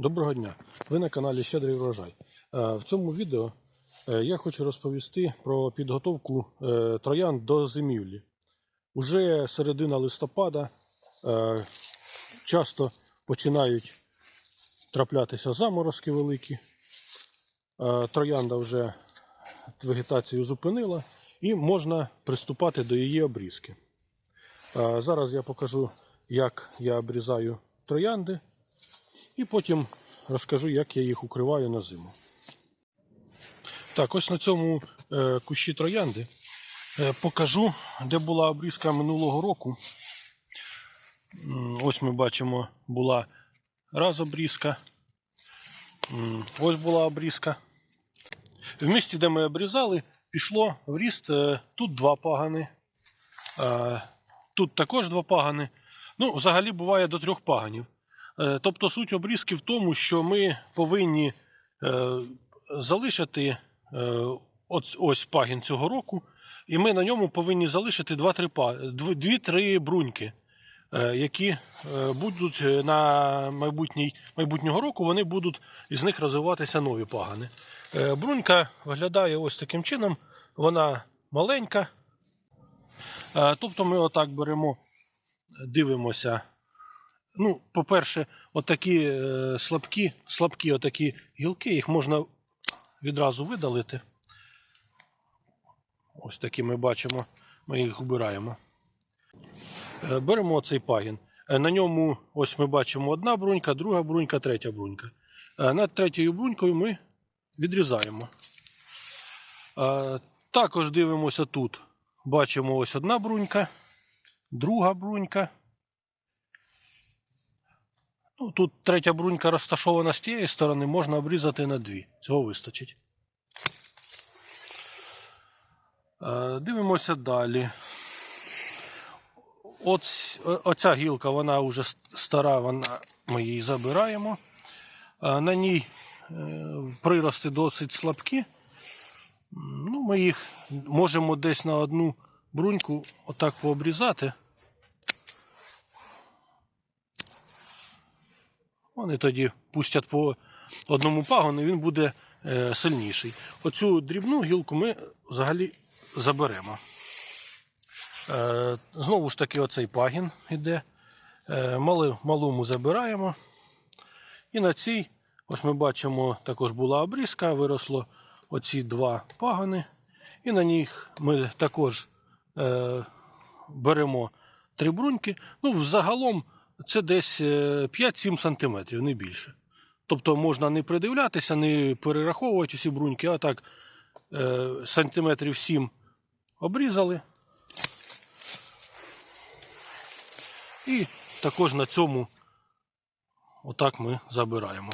Доброго дня! Ви на каналі Щедрий врожай. Е, В цьому відео е, я хочу розповісти про підготовку е, троян до зимівлі. Уже середина листопада часто починають траплятися заморозки великі. Троянда вже вегетацію зупинила і можна приступати до її обрізки. Зараз я покажу, як я обрізаю троянди. І потім розкажу, як я їх укриваю на зиму. Так, ось на цьому е, кущі троянди е, покажу, де була обрізка минулого року. Ось ми бачимо, була раз обрізка. Ось була обрізка. В місті, де ми обрізали, пішло в ріст е, тут два пагани. Тут також два пагани. Ну, взагалі буває до трьох паганів. Е, Тобто суть обрізки в тому, що ми повинні е, залишити е, ось, пагін цього року, і ми на ньому повинні залишити 2-3 дві-три бруньки, які будуть на майбутній, майбутнього року, вони будуть із них розвиватися нові пагани. Брунька виглядає ось таким чином, вона маленька. Тобто ми отак беремо, дивимося ну, по-перше, отакі е, слабкі, слабкі отакі гілки, їх можна відразу видалити. Ось такі ми бачимо, ми їх вбираємо. Е, беремо цей пагін. Е, на ньому ось ми бачимо одна брунька, друга брунька, третя брунька. Е, над третьою брунькою ми відрізаємо. Е, також дивимося тут. Бачимо ось одна брунька, друга брунька. Ну, тут третя брунька розташована з тієї сторони, можна обрізати на дві. Цього вистачить. Е, Дивимося далі. От, оця гілка, вона вже стара, вона, ми її забираємо. Е, На ній е, прирости досить слабкі. Ну, ми їх можемо десь на одну бруньку отак пообрізати. Вони тоді пустять по одному пагону, і він буде е, сильніший. Оцю дрібну гілку ми взагалі заберемо. Е, знову ж таки, оцей пагін іде. Е, малу забираємо. І на цій, ось ми бачимо, також була обрізка, виросло оці два пагони. І на них ми також е, беремо три бруньки. Ну, взагалом це десь е, 5-7 сантиметрів, не більше. Тобто можна не придивлятися, не перераховувати усі бруньки, а так е, сантиметрів 7 обрізали. І також на цьому отак ми забираємо.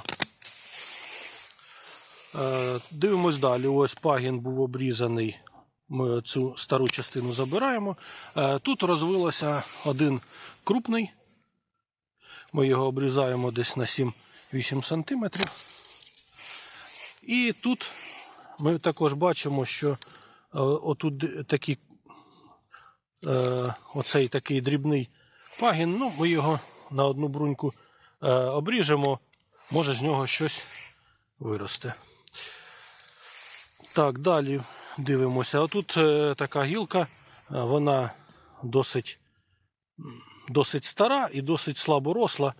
Е, Дивимось далі. Ось пагін був обрізаний. Ми цю стару частину забираємо. Е, Тут розвилося один крупний. Ми його обрізаємо десь на 7-8 см. І тут ми також бачимо, що е, отут такі, е, оцей такий дрібний пагін, ну, ми його на одну бруньку е, обріжемо, може з нього щось виросте. Так, далі дивимося. Отут така гілка, вона досить, досить стара і досить слабо росла.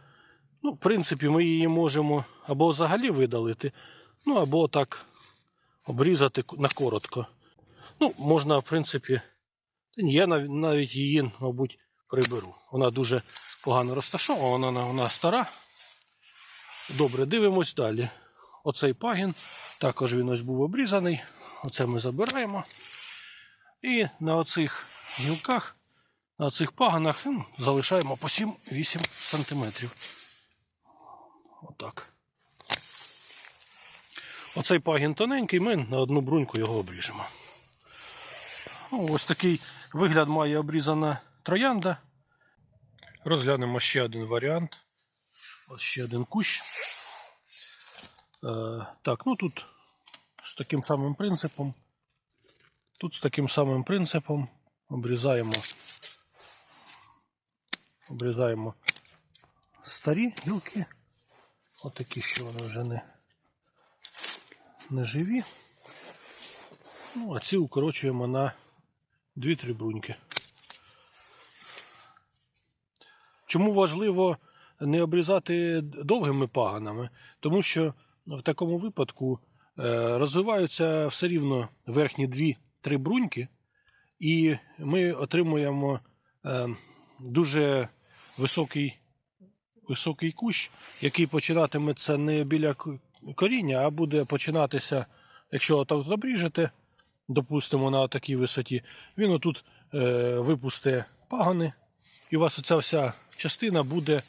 Ну, в принципі, ми її можемо або взагалі видалити, ну або так обрізати на коротко. Ну, можна, в принципі, я навіть її, мабуть, приберу. Вона дуже погано розташована, вона, вона стара. Добре, дивимось далі. Оцей пагін, також він ось був обрізаний. Оце ми забираємо. І на оцих гілках, на оцих паганах ну, залишаємо по 7-8 сантиметрів. Отак. Оцей пагін тоненький, ми на одну бруньку його обріжемо. Ну, ось такий вигляд має обрізана троянда. Розглянемо ще один варіант. Ось ще один кущ. Е, так, ну тут з таким самим принципом. Тут з таким самим принципом обрізаємо. Обрізаємо старі гілки. Отакі, що вони вже не, не живі. Ну, а ці укорочуємо на 2-3 бруньки. Чому важливо не обрізати довгими паганами? Тому що в такому випадку е, розвиваються все рівно верхні 2-3 бруньки, і ми отримуємо е, дуже високий, високий кущ, який починатиметься не біля коріння, а буде починатися, якщо отак от обріжете, допустимо, на такій висоті, він отут е, випусте пагани, і у вас оця вся частина буде.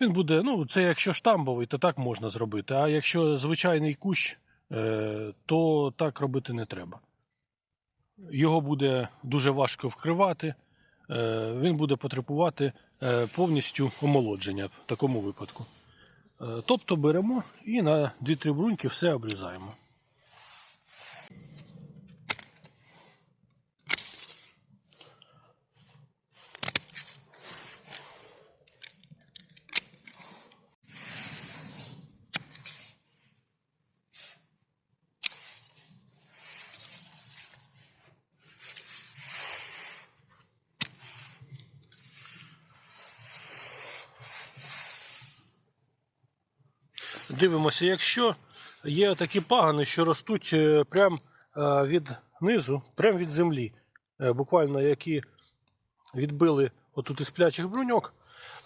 Він буде, ну, це якщо штамбовий, то так можна зробити. А якщо звичайний кущ, е, то так робити не треба. Його буде дуже важко вкривати, він буде потребувати е, повністю омолодження в такому випадку. Е, Тобто беремо і на 2-3 бруньки все обрізаємо. Дивимося, якщо є такі пагани, що ростуть е, прямо від низу, прямо від землі, е, буквально які відбили отут із плячих бруньок,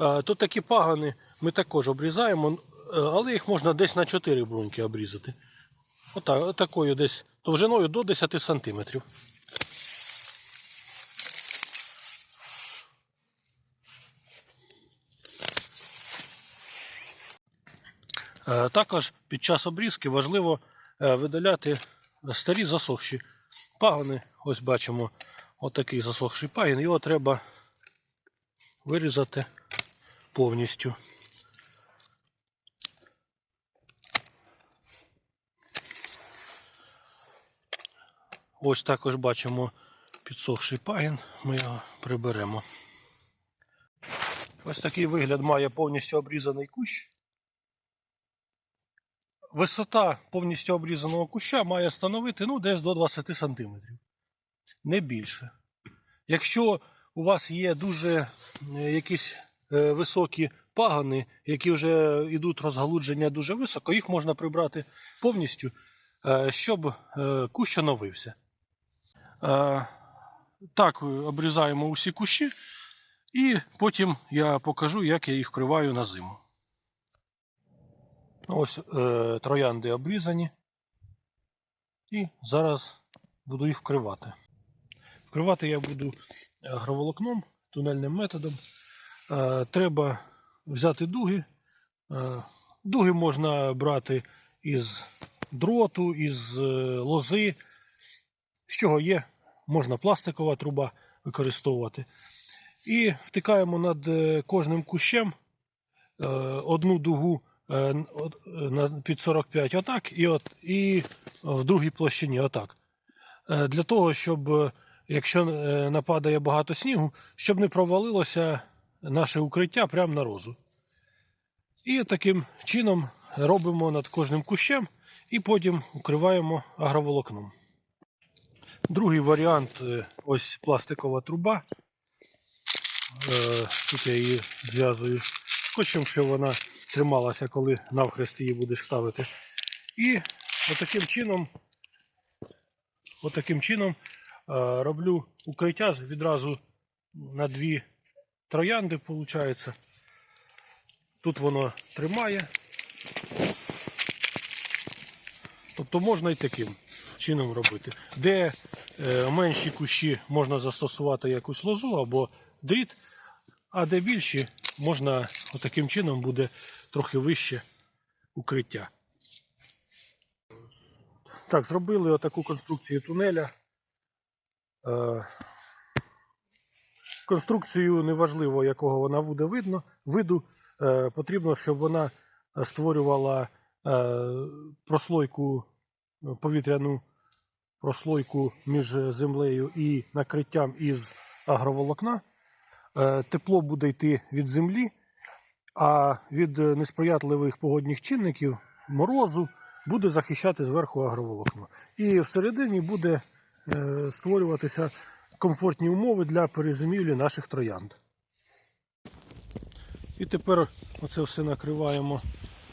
е, то такі пагани ми також обрізаємо, е, але їх можна десь на 4 бруньки обрізати. Отак, отакою десь довжиною до 10 сантиметрів. Також під час обрізки важливо е, видаляти старі засохші пагони. Ось бачимо отакий засохший пагін. Його треба вирізати повністю. Ось також бачимо підсохший пагін. Ми його приберемо. Ось такий вигляд має повністю обрізаний кущ. Висота повністю обрізаного куща має становити ну, десь до 20 см. Не більше. Якщо у вас є дуже е, якісь е, високі пагани, які вже йдуть розгалудження дуже високо, їх можна прибрати повністю, е, щоб кущ оновився. Так, обрізаємо усі кущі, і потім я покажу, як я їх вкриваю на зиму. Ось е, троянди обрізані. І зараз буду їх вкривати. Вкривати я буду агроволокном, тунельним методом. Е, треба взяти дуги. Е, дуги можна брати із дроту, із е, лози. З чого є, можна пластикова труба використовувати. І втикаємо над е, кожним кущем е, одну дугу е, е, під 45 отак, і, от, і в другій площині отак. Е, Для того, щоб е, якщо е, нападає багато снігу, щоб не провалилося наше укриття прямо на розу. І таким чином робимо над кожним кущем і потім укриваємо агроволокном. Другий варіант е, ось пластикова труба. Е, Тут я її зв'язую скотчем, щоб вона трималася, коли навхрест її будеш ставити. І отаким чином, отаким чином е, роблю укриття відразу на дві троянди, виходить. Тут воно тримає. Тобто можна і таким чином робити. Де е, менші кущі можна застосувати якусь лозу або дріт, а де більші можна отаким чином буде трохи вище укриття. Так, зробили отаку конструкцію тунеля. Е, конструкцію неважливо, якого вона буде видно, виду. Е, потрібно, щоб вона створювала е, прослойку, повітряну прослойку між землею і накриттям із агроволокна. Тепло буде йти від землі, а від несприятливих погодних чинників морозу буде захищати зверху агроволокно. І всередині буде е, створюватися комфортні умови для перезимівлі наших троянд. І тепер оце все накриваємо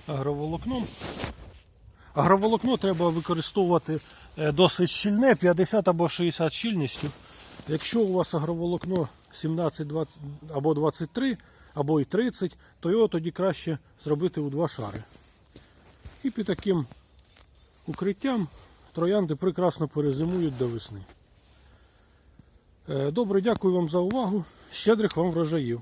агроволокном. Агроволокно треба використовувати е, досить щільне, 50 або 60 щільністю. Якщо у вас агроволокно 17 20, або 23, або і 30, то його тоді краще зробити у два шари. І під таким укриттям троянди прекрасно перезимують до весни. Е, Добре, дякую вам за увагу. Щедрих вам врожаїв.